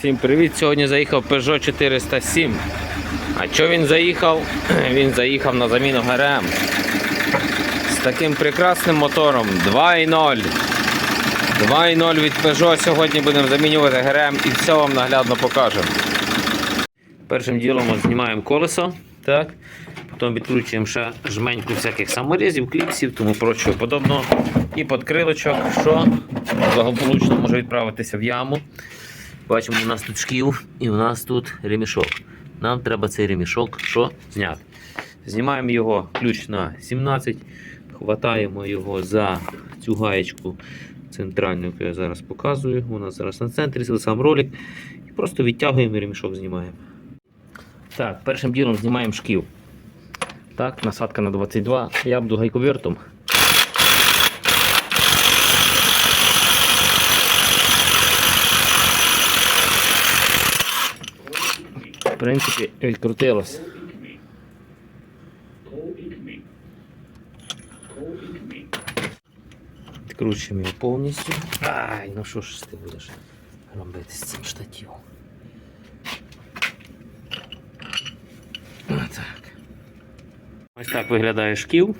Всім привіт! Сьогодні заїхав Peugeot 407. А що він заїхав? Він заїхав на заміну ГРМ. З таким прекрасним мотором 2.0. 2.0 від Peugeot. Сьогодні будемо замінювати ГРМ і все вам наглядно покажемо. Першим ділом ми знімаємо колесо. Так. Потім відкручуємо ще жменьку всяких саморізів, кліпсів, тому прочого подобного. І подкрилочок, що благополучно може відправитися в яму. Бачимо, у нас тут шків і у нас тут ремішок. Нам треба цей ремішок що зняти. Знімаємо його ключ на 17, хватаємо його за цю гаєчку центральну, яку я зараз показую. Вона зараз на центрі, це сам ролик. І просто відтягуємо і ремішок знімаємо. Так, першим ділом знімаємо шків. Так, насадка на 22. Я буду гайковертом. Принципі, відкрутилось. Відкручуємо його повністю. Ай, ну що ж ти будеш робити з цим штативом? Отак. Ось так виглядає шків.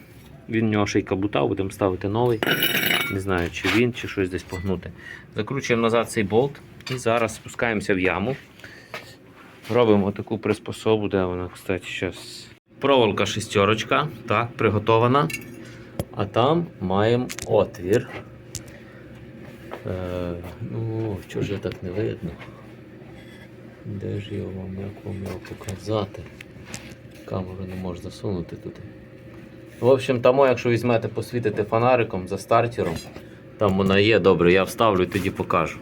Він в нього ще й кабута, будемо ставити новий. Не знаю, чи він, чи щось десь погнути. Закручуємо назад цей болт і зараз спускаємося в яму. Робимо таку приспособу, де вона, кстати, зараз. Проволока шестерочка, так, приготована. А там маємо отвір. Е, ну, чого ж так не видно? Де ж його вам, як вам його показати? Камеру не можу засунути туди. В общем, там, якщо візьмете, посвітите фонариком за стартером, там вона є, добре, я вставлю і тоді покажу.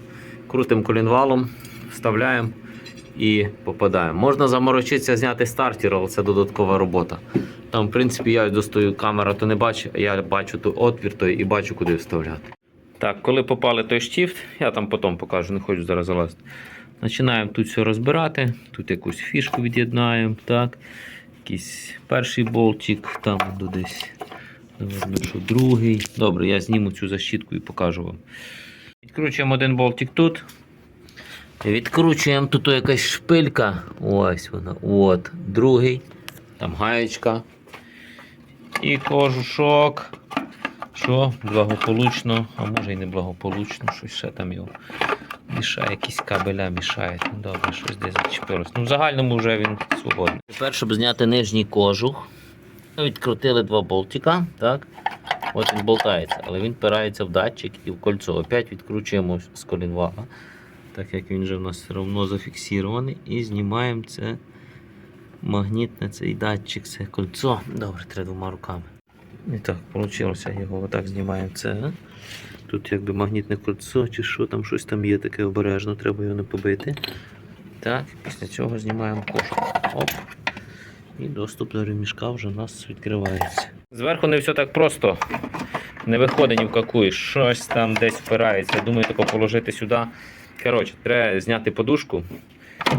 Крутим колінвалом, вставляємо і попадаємо. Можна заморочитися, зняти стартер, але це додаткова робота. Там, в принципі, я достаю камера, то не бачу, а я бачу той отвір той і бачу, куди вставляти. Так, коли попали той штіфт, я там потім покажу, не хочу зараз залазити. Починаємо тут все розбирати, тут якусь фішку від'єднаємо. так. Якийсь перший болтик, там десь. Що другий. Добре, я зніму цю защітку і покажу вам. Відкручуємо один болтик тут. Відкручуємо тут якась шпилька. Ось вона. От. Другий. Там гаєчка. І кожушок. Що благополучно, а може і не благополучно, щось ще там його мішає, якісь кабеля мішають. Ну добре, щось десь зачепилось. Ну, в загальному вже він свободний. Тепер, щоб зняти нижній кожух, відкрутили два болтика. Так? От він болтається, але він впирається в датчик і в кольцо. Опять відкручуємо з колінвала, так як він вже в нас все одно зафіксований. І знімаємо це магнітне цей датчик, це кольцо. Добре, треба двома руками. І так, вийшло його отак знімаємо це. Тут якби магнітне кольцо чи що там щось там є таке обережно, треба його не побити. Так, після цього знімаємо кошик. Оп. І доступ до ремішка вже у нас відкривається. Зверху не все так просто. Не виходить ні в какую. Щось там десь впирається. Думаю, тако положити сюди. Коротше, треба зняти подушку.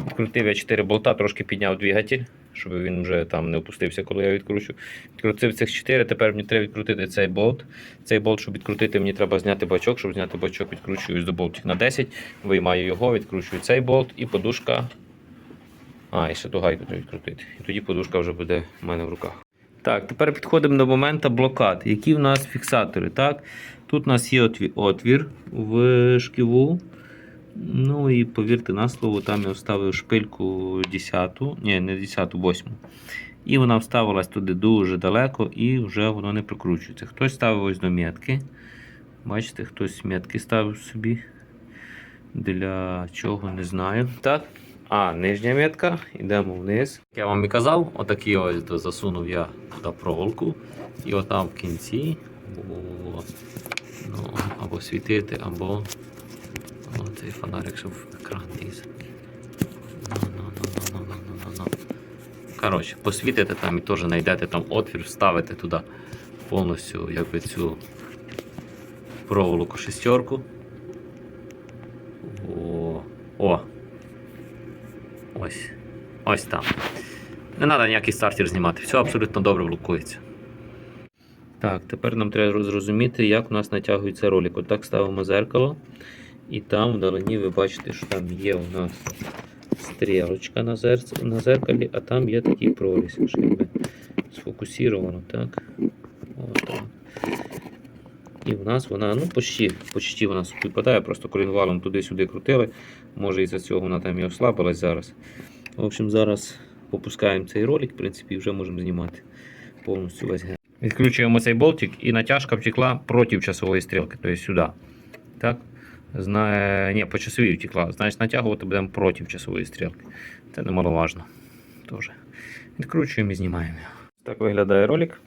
Відкрутив я 4 болта, трошки підняв двигатель, щоб він вже там не опустився, коли я відкручу. Відкрутив цих 4, тепер мені треба відкрутити цей болт. Цей болт, щоб відкрутити, мені треба зняти бачок. Щоб зняти бачок, відкручую до болтик на 10, виймаю його, відкручую цей болт і подушка. А, і ще ту гайку треба відкрутити. І тоді подушка вже буде в мене в руках. Так, тепер підходимо до моменту блокад. Які в нас фіксатори? Так? Тут у нас є отвір в шківу. Ну і повірте на слово, там я вставив шпильку 10, ні, не 10, 8. І вона вставилась туди дуже далеко і вже воно не прикручується. Хтось ставив ось до метки. Бачите, хтось метки ставив собі. Для чого, не знаю. Так. А, нижня метка, йдемо вниз. Як я вам і казав, отакий ось засунув я туди проволоку. І отам в кінці о, ну, або світити, або о, цей фонарик, щоб в екран ліз. Ну, ну, ну, ну, ну, ну, ну, ну. Коротше, посвітите там і теж знайдете там отвір, вставите туди повністю якби цю проволоку шестерку. О, о. Ось. Ось там. Не треба ніякий стартер знімати. Все абсолютно добре блокується. Так, тепер нам треба зрозуміти, як у нас натягується ролик. Отак ставимо зеркало. І там вдалині ви бачите, що там є у нас стрілочка на, зерц... на зеркалі, а там є такий проріз, якщо якби сфокусировано, так. Отак. І в нас вона, ну, почти, почти вона співпадає, просто колінвалом туди-сюди крутили. Може із-за цього вона там і ослабилась зараз. В общем, зараз попускаємо цей ролик, в принципі, і вже можемо знімати повністю весь ген. Відкручуємо цей болтик і натяжка втекла проти часової стрілки, тобто сюди. Так? Зна... Ні, по часовій втекла. Значить натягувати будемо проти часової стрілки. Це немаловажно. Теж. Відкручуємо і знімаємо. Так виглядає ролик.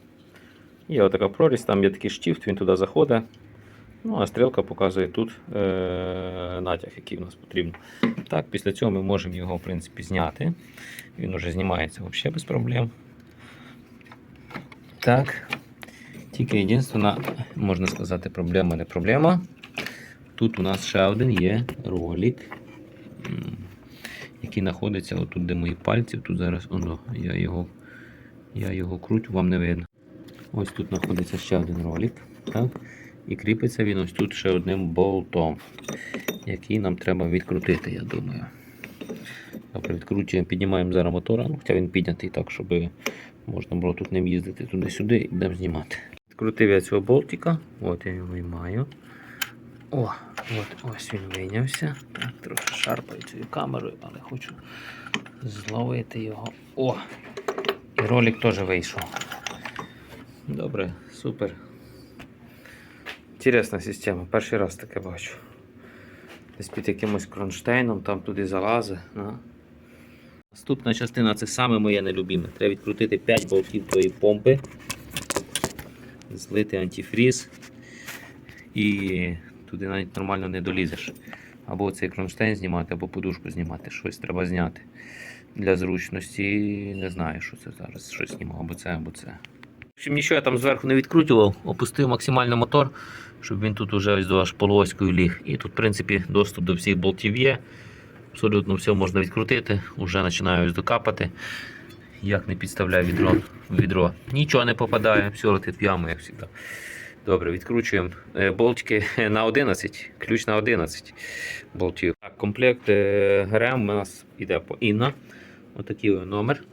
Є отака прорізь, там є такий штифт, він туди заходить. Ну, а стрілка показує тут е- натяг, який в нас потрібен. Так, після цього ми можемо його в принципі, зняти. Він уже знімається взагалі без проблем. Так. Тільки єдина, можна сказати, проблема не проблема. Тут у нас ще один є ролик, який знаходиться отут, де мої пальці. Тут зараз оно, я його, я його крутю, вам не видно. Ось тут знаходиться ще один ролик. Так? І кріпиться він ось тут ще одним болтом, який нам треба відкрутити, я думаю. Добре, відкручуємо, піднімаємо зараз мотора, ну, хоча він піднятий так, щоб можна було тут не їздити туди-сюди і будемо знімати. Відкрутив я цього болтика, от я його виймаю. О, от ось він вийнявся. Так, трохи шарпаю цією камерою, але хочу зловити його. О! І ролик теж вийшов. Добре, супер. Інтересна система, перший раз таке бачу. Десь під якимось кронштейном, там туди залазить. На. Наступна частина це саме моє нелюбіме. Треба відкрутити 5 болтів тої помпи, злити антифріз і туди навіть нормально не долізеш. Або цей кронштейн знімати, або подушку знімати. Щось треба зняти. Для зручності не знаю, що це зараз. Щось знімав, або це, або це. В общем, нічого я там зверху не відкручував, опустив максимально мотор, щоб він тут уже ось до аж полоською ліг. І тут, в принципі, доступ до всіх болтів є. Абсолютно все можна відкрутити, вже починаю ось докапати. Як не підставляю відро відро. Нічого не попадає, все летить в яму, як завжди. Добре, відкручуємо Е, болтики на 11, ключ на 11 болтів. Так, комплект е, ГРМ у нас йде по Інна. Отакий номер.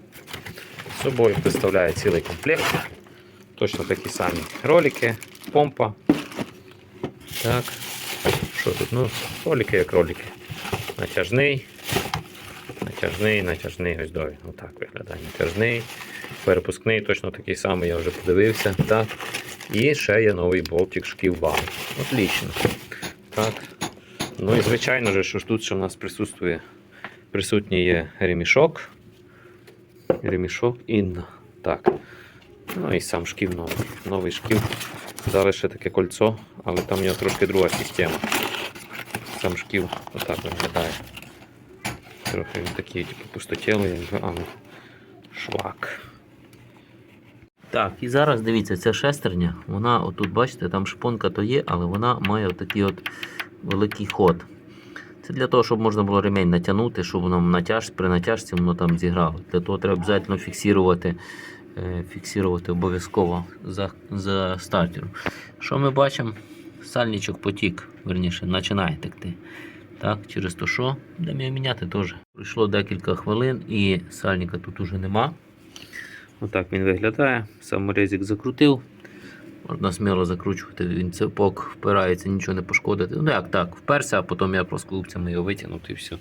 З собою представляє цілий комплект. Точно такі самі ролики, помпа. Так. Що тут? Ну, ролики як ролики. Натяжний. Натяжний, натяжний, ось дові. Отак виглядає. Натяжний. Перепускний, точно такий самий, я вже подивився. Так. І ще є новий болтик шківбан. Отлично. Так. Ну і звичайно же, що ж тут ще в нас присутствує, присутній є ремішок. Ремішок інна. Так. Ну і сам шків новий. Новий шків. Дали ще таке кольцо, але там в нього трошки друга система. Сам шків отак виглядає. Трохи він такий, типу, пустотілий, але швак. Так, і зараз дивіться, ця шестерня, вона отут, бачите, там шпонка то є, але вона має отакий от великий ход. Це для того, щоб можна було ремень натягнути, щоб воно натяж, при натяжці воно там зіграло. Для того треба обов'язково фіксувати, е, фіксувати обов'язково за, за стартером. Що ми бачимо? Сальничок потік, верніше, починає текти. Так, через то що? Будемо міняти теж. Пройшло декілька хвилин і сальника тут уже нема. Отак він виглядає. Саморезик закрутив. Можна сміло закручувати, він цепок впирається, нічого не пошкодити. Ну як так, вперся, а потім я просто клубцями його витягнув і все.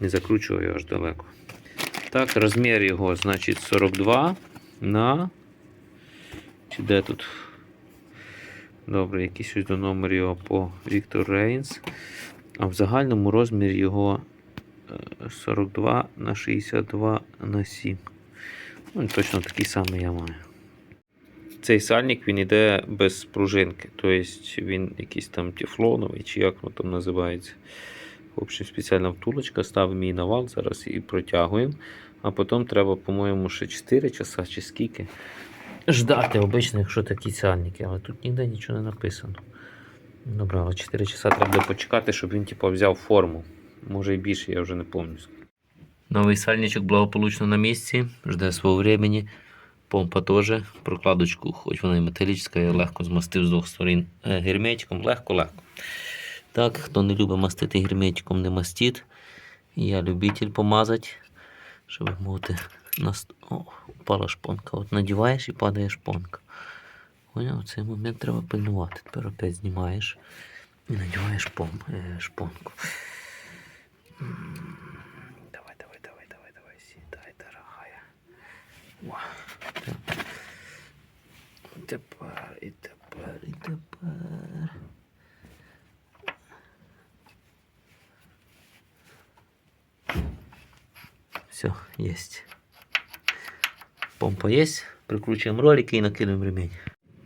Не закручував його аж далеко. Так, розмір його, значить, 42 на. Чи де тут? Добре, якийсь ось до номер його по Віктор Рейнс. А в загальному розмір його е, 42 на 62 на 7. Ну, точно такий самий я маю. Цей сальник він йде без пружинки, тобто він якийсь там тефлоновий, чи як воно там називається. В общем, спеціальна втулочка, ставимо її на вал зараз і протягуємо. А потім треба, по-моєму, ще 4 часа чи скільки. Ждати обично, якщо такі сальники, але тут ніде нічого не написано. Добре, але 4 часа треба почекати, щоб він типу, взяв форму. Може і більше, я вже не пам'ятаю. Новий сальничок благополучно на місці, жде свого времени. Помпа теж, прокладочку, хоч вона і металічна, я легко змастив з двох сторін е, герметиком, легко-легко. Так, хто не любить мастити герметиком, не мастить. Я любитель помазати, щоб мовити. Нас... О, упала шпонка. От надіваєш і падає шпонка. Поняв? Цей момент треба пильнувати. Тепер опять знімаєш і надіваєш е, шпонку. Так. Тепер, і тепер, і тепер. Все, есть. Помпа есть. Прикручиваем ролики и накидываем ремень.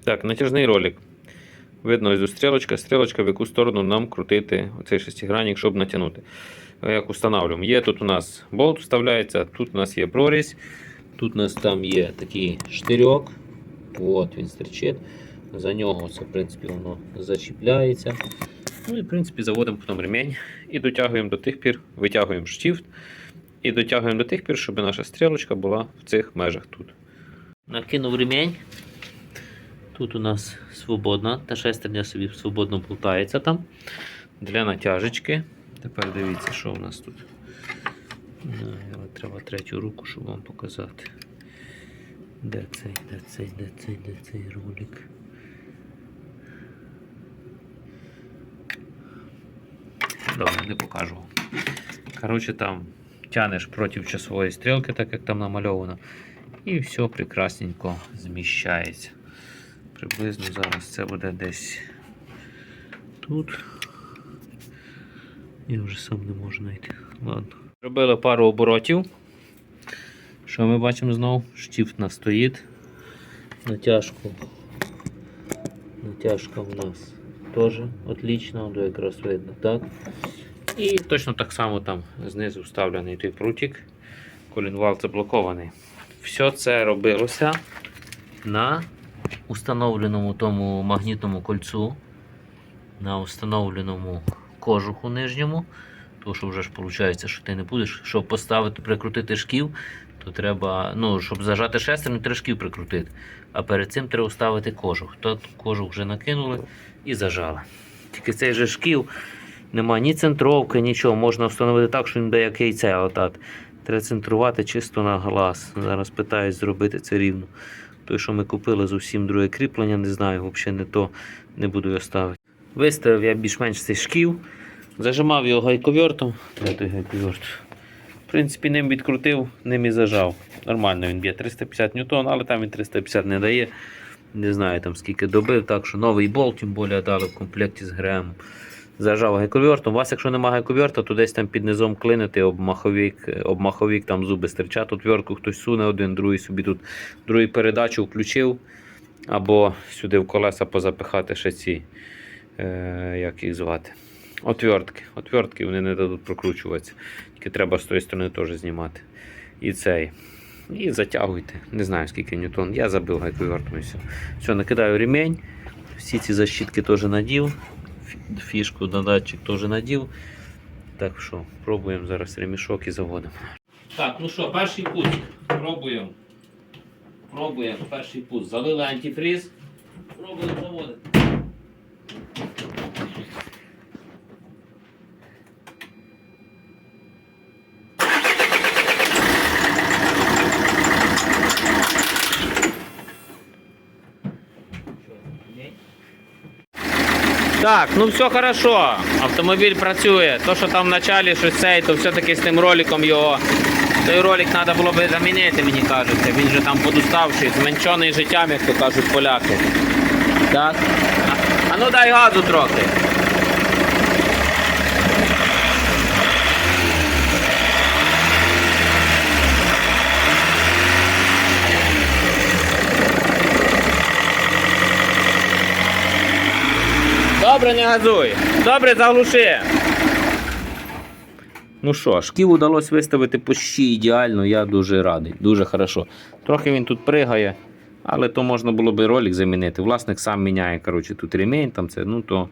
Так, натяжний ролик. Видно ось стрілочка, стрілочка, в яку сторону нам крутити оцей шестигранник, щоб натягнути. Як устанавливаємо. Є тут у нас болт вставляється, тут у нас є прорізь, тут у нас там є такий штирьок. От він стерчить. За нього це, в принципі, воно зачіпляється. Ну і в принципі заводимо потім ремень і дотягуємо до тих пір, витягуємо штифт і дотягуємо до тих пір, щоб наша стрілочка була в цих межах тут. Накинув ремень. Тут у нас свободна, та шестерня собі свободно болтається там для натяжечки. Тепер дивіться, що у нас тут. Але треба третю руку, щоб вам показати. Де цей, де цей, де цей, де цей ролик. Добре, не покажу. Коротше, там тянеш проти часової стрілки, так як там намальовано. І все прекрасненько зміщається. Приблизно зараз це буде десь тут. Я вже сам не можу знайти. Ладно. Робили пару оборотів. Що ми бачимо знову? Штифт у нас стоїть. Натяжку. Натяжка в нас теж отлично, до якраз видно, так? І точно так само там знизу вставлений той прутик. Колінвал заблокований. Все це робилося на установленому тому магнітному кольцу, на установленому кожуху нижньому. То що вже ж виходить, що ти не будеш, щоб поставити, прикрутити шків, то треба, ну, щоб зажати шестерню, треба шків прикрутити. А перед цим треба вставити кожух. То кожух вже накинули і зажали. Тільки цей же шків нема ні центровки, нічого. Можна встановити так, що він буде як яйце. Отак. Треба центрувати чисто на глаз. Зараз питаюсь зробити це рівно. Той, що ми купили зовсім друге кріплення, не знаю, взагалі не то, не буду його ставити. Виставив я більш-менш цей шків, зажимав його гайковертом. Той гайковерт? В принципі, ним відкрутив, ним і зажав. Нормально він б'є 350 ньютон, але там він 350 не дає. Не знаю там скільки добив, так що новий болт, тим більше дали в комплекті з ГРМ. Зажав гайковертом. У вас, якщо немає гайковерта, то десь там під низом клинити об маховік, об маховік там зуби стирчать. Отвертку хтось суне один, другий собі тут другий передачу включив. Або сюди в колеса позапихати ще ці, е, як їх звати. Отвертки. Отвертки вони не дадуть прокручуватися. Тільки треба з тої сторони теж знімати. І цей. І затягуйте. Не знаю скільки ньютон. Я забив гайковертом і все. Накидаю ремень. Всі ці защитки теж надів. Фішку на датчик теж надів. Так що, пробуємо зараз ремішок і заводимо. Так, ну що, перший путь. Пробуємо. Пробуємо перший путь. Залили антифриз. Пробуємо заводити. Так, ну все хорошо. Автомобіль працює. То, що там в началі щось цей, то все-таки з тим роликом його. Той ролик треба було б замінити, мені кажеться. Він же там подуставший, зменшений життям, як то кажуть поляки. Так. А, ну дай газу трохи. Добре, не газуй. Добре, заглуши. Ну що, шків удалося виставити почти ідеально, я дуже радий, дуже хорошо. Трохи він тут пригає, але то можна було би ролик замінити. Власник сам міняє коротше, тут ремінь, там це, ну то,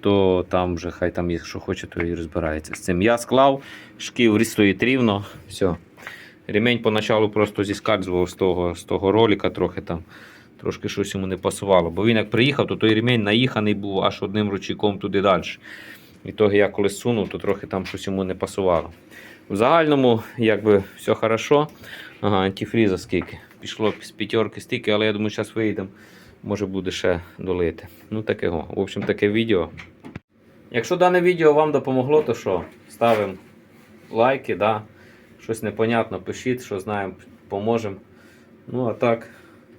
то там вже хай там, якщо хоче, то і розбирається з цим. Я склав, шків стоїть рівно, все. Ремень поначалу просто зіскальзував з того, з того ролика трохи там. Трошки щось йому не пасувало. Бо він як приїхав, то той ремень наїханий був аж одним ручейком туди далі. І того я коли сунув, то трохи там щось йому не пасувало. В загальному, якби все хорошо. Ага, антифріза скільки. Пішло з п'ятерки стільки, але я думаю, зараз виїдемо. Може буде ще долити. Ну таке го. В общем, таке відео. Якщо дане відео вам допомогло, то що? Ставимо лайки, да? щось непонятно, пишіть, що знаємо, поможемо. Ну а так,